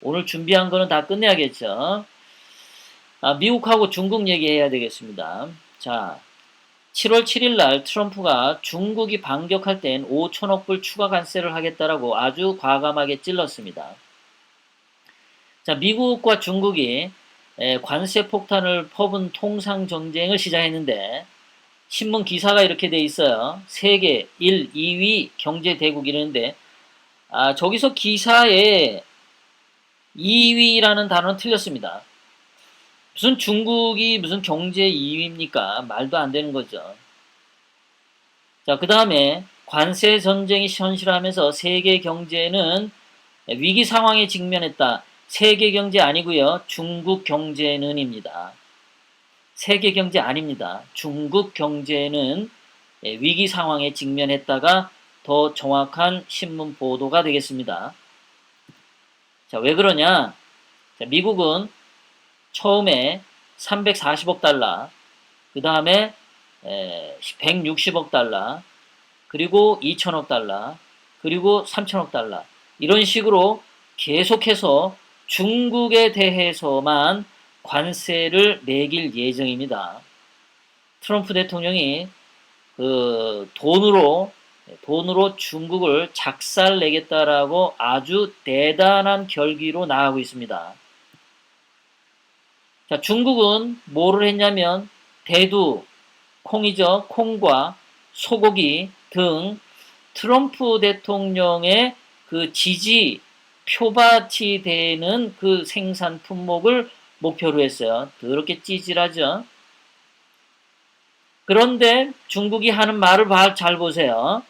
오늘 준비한 거는 다 끝내야겠죠. 아, 미국하고 중국 얘기해야 되겠습니다. 자, 7월 7일 날 트럼프가 중국이 반격할 땐 5천억 불 추가 관세를 하겠다라고 아주 과감하게 찔렀습니다. 자, 미국과 중국이 관세 폭탄을 퍼본 통상 전쟁을 시작했는데 신문 기사가 이렇게 돼 있어요. 세계 1, 2위 경제 대국이라는데 아, 저기서 기사에 2위라는 단어는 틀렸습니다. 무슨 중국이 무슨 경제 2위입니까? 말도 안 되는 거죠. 자, 그 다음에 관세 전쟁이 현실화하면서 세계 경제는 위기 상황에 직면했다. 세계 경제 아니고요. 중국 경제는입니다. 세계 경제 아닙니다. 중국 경제는 위기 상황에 직면했다가 더 정확한 신문 보도가 되겠습니다. 자, 왜 그러냐? 자, 미국은 처음에 340억 달러, 그 다음에 160억 달러, 그리고 2천억 달러, 그리고 3천억 달러. 이런 식으로 계속해서 중국에 대해서만 관세를 매길 예정입니다. 트럼프 대통령이 그 돈으로 돈으로 중국을 작살 내겠다라고 아주 대단한 결기로 나가고 있습니다. 자, 중국은 뭐를 했냐면 대두, 콩이죠. 콩과 소고기 등 트럼프 대통령의 그 지지 표밭이 되는 그 생산 품목을 목표로 했어요. 더럽게 찌질하죠. 그런데 중국이 하는 말을 잘 보세요.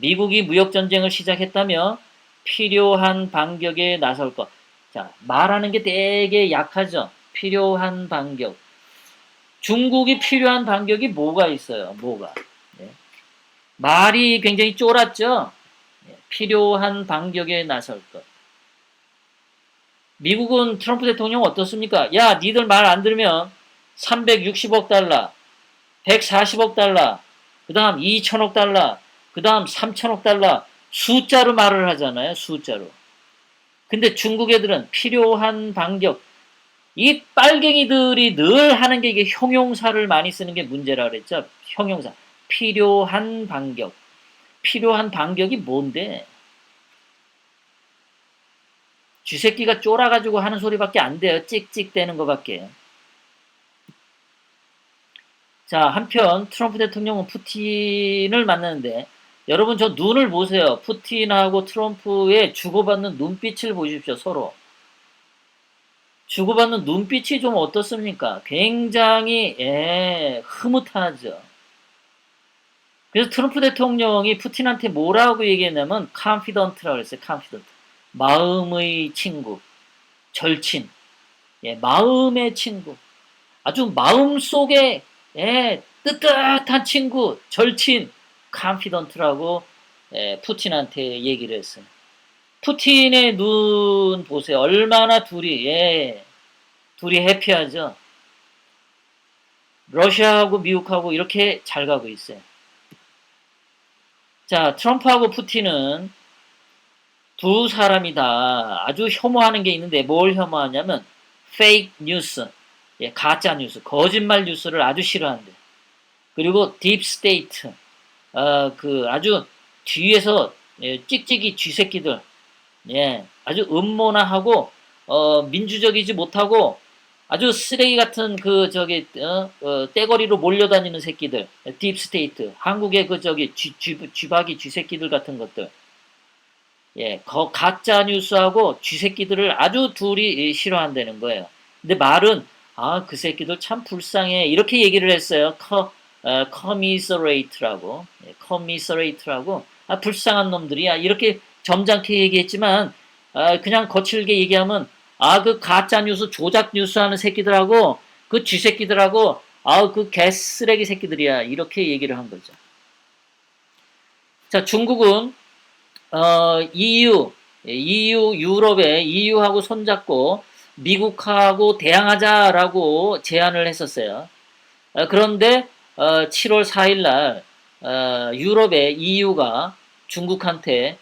미국이 무역전쟁을 시작했다며 필요한 반격에 나설 것. 자, 말하는 게 되게 약하죠. 필요한 반격. 중국이 필요한 반격이 뭐가 있어요? 뭐가? 네. 말이 굉장히 쫄았죠? 네. 필요한 반격에 나설 것. 미국은 트럼프 대통령 어떻습니까? 야, 니들 말 안 들으면 360억 달러, 140억 달러, 그 다음 2천억 달러, 그 다음 3천억 달러 숫자로 말을 하잖아요. 숫자로. 근데 중국 애들은 필요한 반격. 이 빨갱이들이 늘 하는 게 이게 형용사를 많이 쓰는 게 문제라 그랬죠. 형용사. 필요한 반격. 필요한 반격이 뭔데? 쥐새끼가 쫄아가지고 하는 소리밖에 안 돼요. 찍찍대는 것밖에. 자, 한편 트럼프 대통령은 푸틴을 만나는데 여러분 저 눈을 보세요. 푸틴하고 트럼프의 주고받는 눈빛을 보십시오. 서로. 주고받는 눈빛이 좀 어떻습니까? 굉장히 예, 흐뭇하죠. 그래서 트럼프 대통령이 푸틴한테 뭐라고 얘기했냐면 confident라고 그랬어요. confident. 마음의 친구, 절친. 예, 마음의 친구. 아주 마음 속에 예, 뜨뜻한 친구, 절친. Confident라고 예, 푸틴한테 얘기를 했어요. 푸틴의 눈 보세요. 얼마나 둘이 예, 둘이 해피하죠. 러시아하고 미국하고 이렇게 잘 가고 있어요. 자, 트럼프하고 푸틴은 두 사람이 다 아주 혐오하는 게 있는데 뭘 혐오하냐면 페이크 뉴스, 예, 가짜 뉴스, 거짓말 뉴스를 아주 싫어한대. 그리고 딥 스테이트, 어, 그 아주 뒤에서 예, 찍찍이 쥐새끼들, 예, 아주 음모나 하고 어, 민주적이지 못하고 아주 쓰레기 같은 그 저기 어, 어, 떼거리로 몰려다니는 새끼들, 딥스테이트, 한국의 그 저기 쥐, 쥐, 쥐박이 쥐새끼들 같은 것들, 예, 거, 가짜 뉴스하고 쥐새끼들을 아주 둘이 싫어한다는 거예요. 근데 말은 아 그 새끼들 참 불쌍해 이렇게 얘기를 했어요. 커, 어, commiserate라고, 예, commiserate라고, 아, 불쌍한 놈들이야. 이렇게 점잖게 얘기했지만, 아, 그냥 거칠게 얘기하면, 아, 그 가짜 뉴스, 조작 뉴스 하는 새끼들하고, 그 쥐새끼들하고, 아, 그 개쓰레기 새끼들이야. 이렇게 얘기를 한 거죠. 자, 중국은, 어, EU, EU, 유럽의 EU하고 손잡고, 미국하고 대항하자라고 제안을 했었어요. 어, 그런데 7월 어, 4일 날 어, 유럽의 EU가 중국한테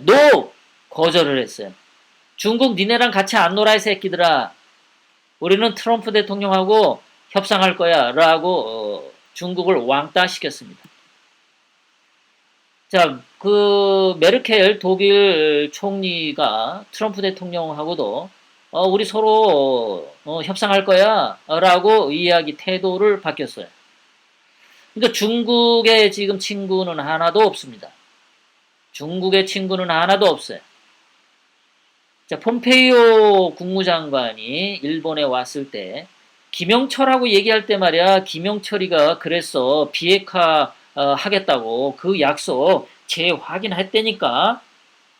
노 거절을 했어요. 중국 니네랑 같이 안 놀아 이 새끼들아. 우리는 트럼프 대통령하고 협상할 거야 라고 어, 중국을 왕따 시켰습니다. 자, 그 메르켈 독일 총리가 트럼프 대통령하고도 어, 우리 서로 어, 협상할 거야 라고 이야기 태도를 바뀌었어요. 그러니까 중국의 지금 친구는 하나도 없습니다. 중국의 친구는 하나도 없어요. 자, 폼페이오 국무장관이 일본에 왔을 때 김영철하고 얘기할 때 말이야 김영철이가 그랬어 비핵화 어, 하겠다고 그 약속 재확인했다니까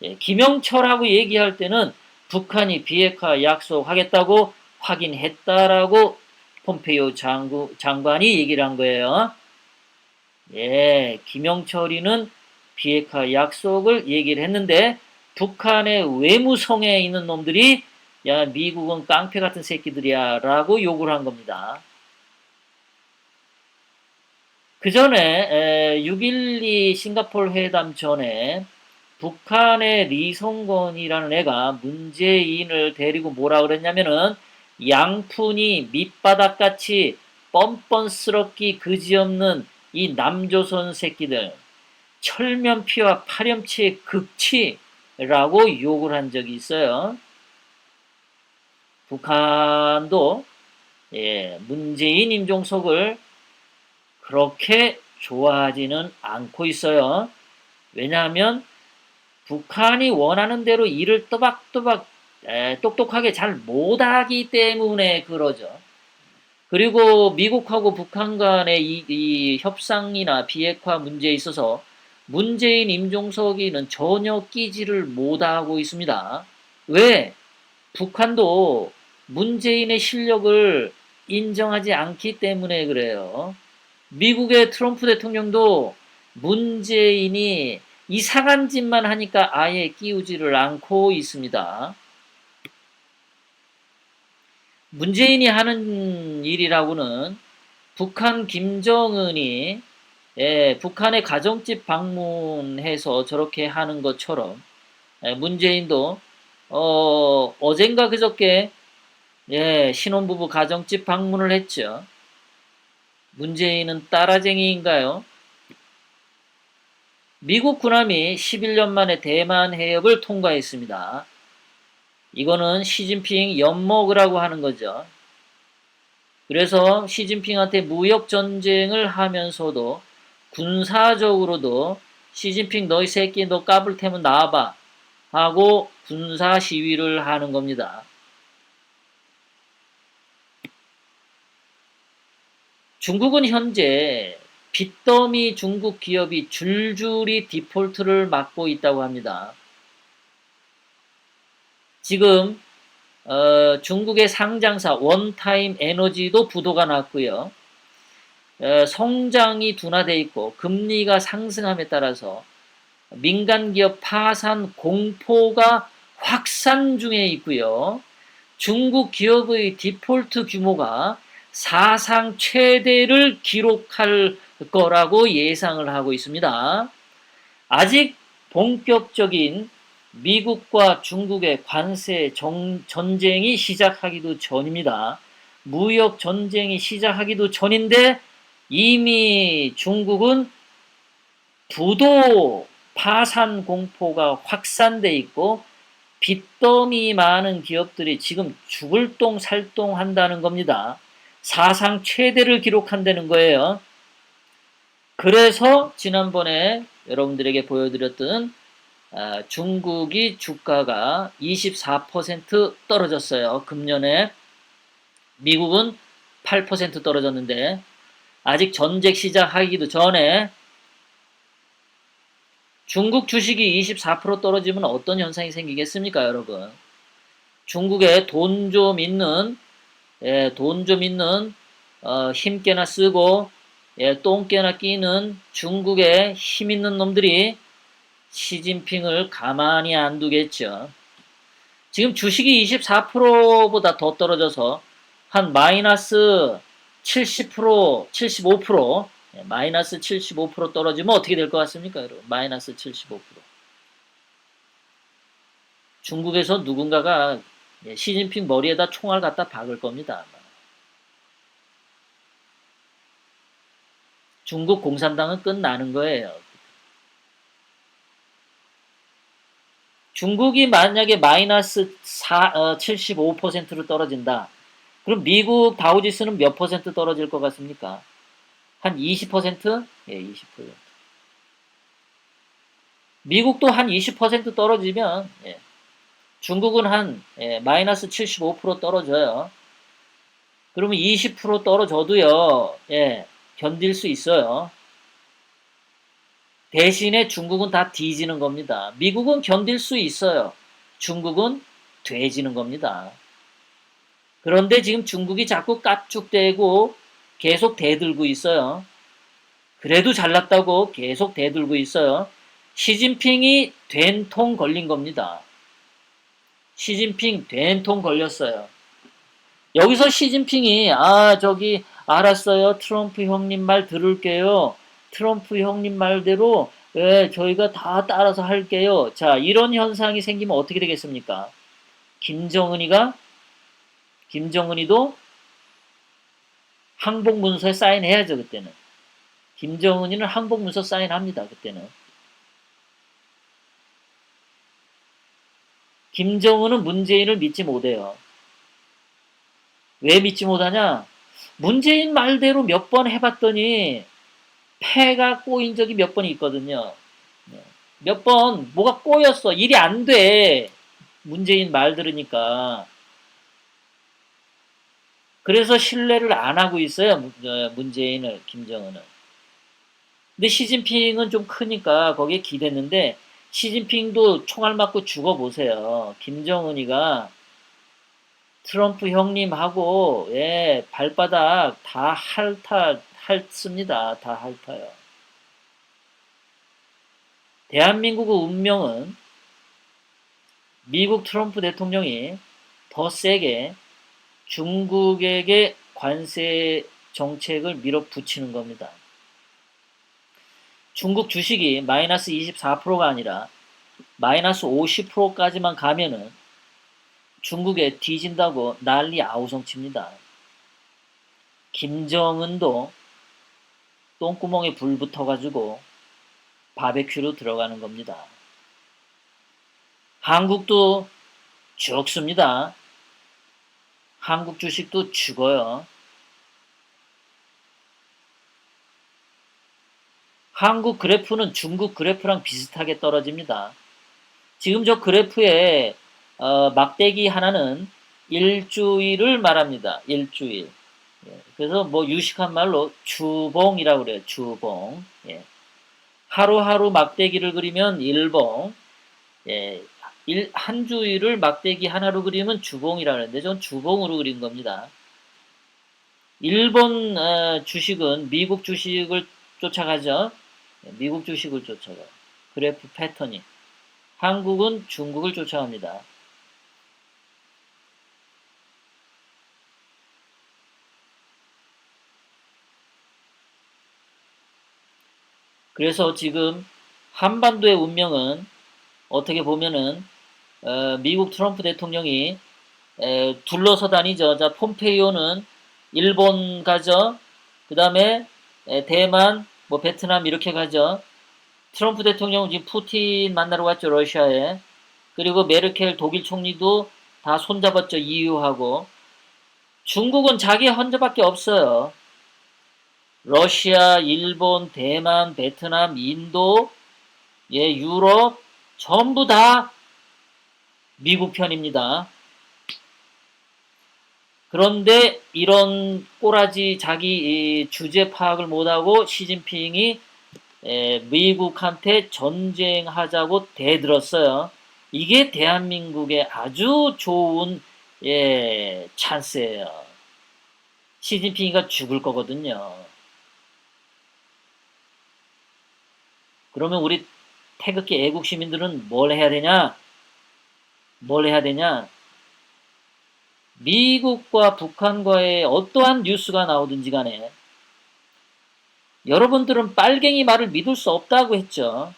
예, 김영철하고 얘기할 때는 북한이 비핵화 약속하겠다고 확인했다라고 폼페이오 장구, 장관이 얘기를 한 거예요. 예, 김영철이는 비핵화 약속을 얘기를 했는데 북한의 외무성에 있는 놈들이 야 미국은 깡패 같은 새끼들이야 라고 욕을 한 겁니다. 그 전에 6.12 싱가폴 회담 전에 북한의 리성건이라는 애가 문재인을 데리고 뭐라 그랬냐면은 양푼이 밑바닥같이 뻔뻔스럽기 그지없는 이 남조선 새끼들 철면피와 파렴치의 극치라고 욕을 한 적이 있어요. 북한도 예, 문재인 임종석을 그렇게 좋아하지는 않고 있어요. 왜냐하면 북한이 원하는 대로 일을 또박또박 에, 똑똑하게 잘 못하기 때문에 그러죠. 그리고 미국하고 북한 간의 이, 이 협상이나 비핵화 문제에 있어서 문재인 임종석이는 전혀 끼지를 못하고 있습니다. 왜? 북한도 문재인의 실력을 인정하지 않기 때문에 그래요. 미국의 트럼프 대통령도 문재인이 이상한 짓만 하니까 아예 끼우지를 않고 있습니다. 문재인이 하는 일이라고는 북한 김정은이 예, 북한의 가정집 방문해서 저렇게 하는 것처럼 예, 문재인도 어, 어젠가 그저께 예, 신혼부부 가정집 방문을 했죠. 문재인은 따라쟁이인가요? 미국 군함이 11년 만에 대만 해협을 통과했습니다. 이거는 시진핑 엿먹으라고 하는 거죠. 그래서 시진핑한테 무역 전쟁을 하면서도 군사적으로도 시진핑 너희 새끼 너 까불 테면 나와봐 하고 군사 시위를 하는 겁니다. 중국은 현재 빚더미 중국 기업이 줄줄이 디폴트를 막고 있다고 합니다. 지금 어, 중국의 상장사 원타임 에너지도 부도가 났고요. 어, 성장이 둔화돼 있고 금리가 상승함에 따라서 민간 기업 파산 공포가 확산 중에 있고요. 중국 기업의 디폴트 규모가 사상 최대를 기록할 거라고 예상을 하고 있습니다. 아직 본격적인 미국과 중국의 관세 정, 전쟁이 시작하기도 전입니다. 무역 전쟁이 시작하기도 전인데 이미 중국은 부도 파산 공포가 확산돼 있고 빚더미 많은 기업들이 지금 죽을 똥 살똥 한다는 겁니다. 사상 최대를 기록한다는 거예요. 그래서 지난번에 여러분들에게 보여드렸던 아, 중국이 주가가 24% 떨어졌어요. 금년에 미국은 8% 떨어졌는데 아직 전쟁 시작하기도 전에 중국 주식이 24% 떨어지면 어떤 현상이 생기겠습니까, 여러분? 중국에 돈 좀 있는 예, 돈 좀 있는 어, 힘께나 쓰고 예, 똥개나 끼는 중국의 힘 있는 놈들이 시진핑을 가만히 안 두겠죠. 지금 주식이 24%보다 더 떨어져서 한 마이너스 70%, 75%, 예, 마이너스 75% 떨어지면 어떻게 될 것 같습니까, 여러분? 마이너스 75%. 중국에서 누군가가 예, 시진핑 머리에다 총알 갖다 박을 겁니다. 중국 공산당은 끝나는 거예요. 중국이 만약에 마이너스 4, 어, 75%로 떨어진다. 그럼 미국 다우지수는 몇 퍼센트 떨어질 것 같습니까? 한 20%? 예, 20%. 미국도 한 20% 떨어지면 예, 중국은 한 예, 마이너스 75% 떨어져요. 그러면 20% 떨어져도요. 예, 견딜 수 있어요. 대신에 중국은 다 뒤지는 겁니다. 미국은 견딜 수 있어요. 중국은 돼지는 겁니다. 그런데 지금 중국이 자꾸 까쭉대고 계속 대들고 있어요. 그래도 잘났다고 계속 대들고 있어요. 시진핑이 된통 걸린 겁니다. 시진핑 된통 걸렸어요. 여기서 시진핑이 아 저기 알았어요. 트럼프 형님 말 들을게요. 트럼프 형님 말대로 예, 저희가 다 따라서 할게요. 자, 이런 현상이 생기면 어떻게 되겠습니까? 김정은이가 김정은이도 항복 문서에 사인해야죠, 그때는. 김정은이는 항복 문서 사인합니다, 그때는. 김정은은 문재인을 믿지 못해요. 왜 믿지 못하냐? 문재인 말대로 몇 번 해봤더니 패가 꼬인 적이 몇 번 있거든요. 몇 번 뭐가 꼬였어. 일이 안 돼. 문재인 말 들으니까. 그래서 신뢰를 안 하고 있어요. 어, 문재인을, 김정은은. 근데 시진핑은 좀 크니까 거기에 기댔는데 시진핑도 총알 맞고 죽어보세요. 김정은이가 트럼프 형님하고 예, 발바닥 다 핥아 핥습니다. 다 핥아요. 대한민국의 운명은 미국 트럼프 대통령이 더 세게 중국에게 관세 정책을 밀어붙이는 겁니다. 중국 주식이 마이너스 24%가 아니라 마이너스 50%까지만 가면은 중국에 뒤진다고 난리 아우성칩니다. 김정은도 똥구멍에 불 붙어가지고 바베큐로 들어가는 겁니다. 한국도 죽습니다. 한국 주식도 죽어요. 한국 그래프는 중국 그래프랑 비슷하게 떨어집니다. 지금 저 그래프에 어, 막대기 하나는 일주일을 말합니다. 일주일. 예, 그래서 뭐 유식한 말로 주봉이라고 그래요. 주봉. 예. 하루하루 막대기를 그리면 일봉. 예. 일, 한 주일을 막대기 하나로 그리면 주봉이라 그러는데 전 주봉으로 그린 겁니다. 일본 어, 주식은 미국 주식을 쫓아가죠. 예, 미국 주식을 쫓아가요. 그래프 패턴이. 한국은 중국을 쫓아갑니다. 그래서 지금 한반도의 운명은 어떻게 보면은 어, 미국 트럼프 대통령이 에, 둘러서 다니죠. 자, 폼페이오는 일본 가죠. 그 다음에 대만, 뭐 베트남 이렇게 가죠. 트럼프 대통령은 지금 푸틴 만나러 갔죠. 러시아에. 그리고 메르켈 독일 총리도 다 손잡았죠. EU하고. 중국은 자기 혼자밖에 없어요. 러시아, 일본, 대만, 베트남, 인도, 예, 유럽 전부 다 미국 편입니다. 그런데 이런 꼬라지 자기 주제 파악을 못하고 시진핑이 미국한테 전쟁하자고 대들었어요. 이게 대한민국의 아주 좋은 예, 찬스예요. 시진핑이가 죽을 거거든요. 그러면 우리 태극기 애국 시민들은 뭘 해야 되냐? 뭘 해야 되냐? 미국과 북한과의 어떠한 뉴스가 나오든지 간에 여러분들은 빨갱이 말을 믿을 수 없다고 했죠.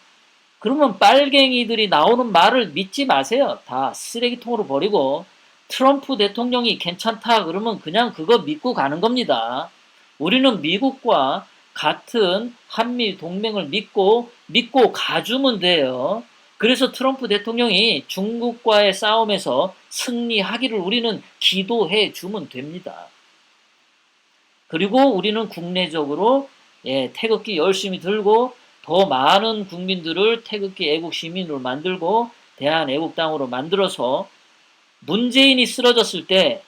그러면 빨갱이들이 나오는 말을 믿지 마세요. 다 쓰레기통으로 버리고 트럼프 대통령이 괜찮다 그러면 그냥 그거 믿고 가는 겁니다. 우리는 미국과 같은 한미 동맹을 믿고 믿고 가주면 돼요. 그래서 트럼프 대통령이 중국과의 싸움에서 승리하기를 우리는 기도해 주면 됩니다. 그리고 우리는 국내적으로 예, 태극기 열심히 들고 더 많은 국민들을 태극기 애국 시민으로 만들고 대한 애국당으로 만들어서 문재인이 쓰러졌을 때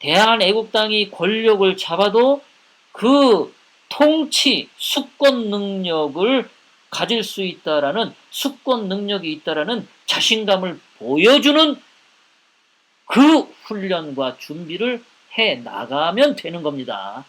대한 애국당이 권력을 잡아도 그 통치, 수권 능력을 가질 수 있다라는 수권 능력이 있다라는 자신감을 보여주는 그 훈련과 준비를 해 나가면 되는 겁니다.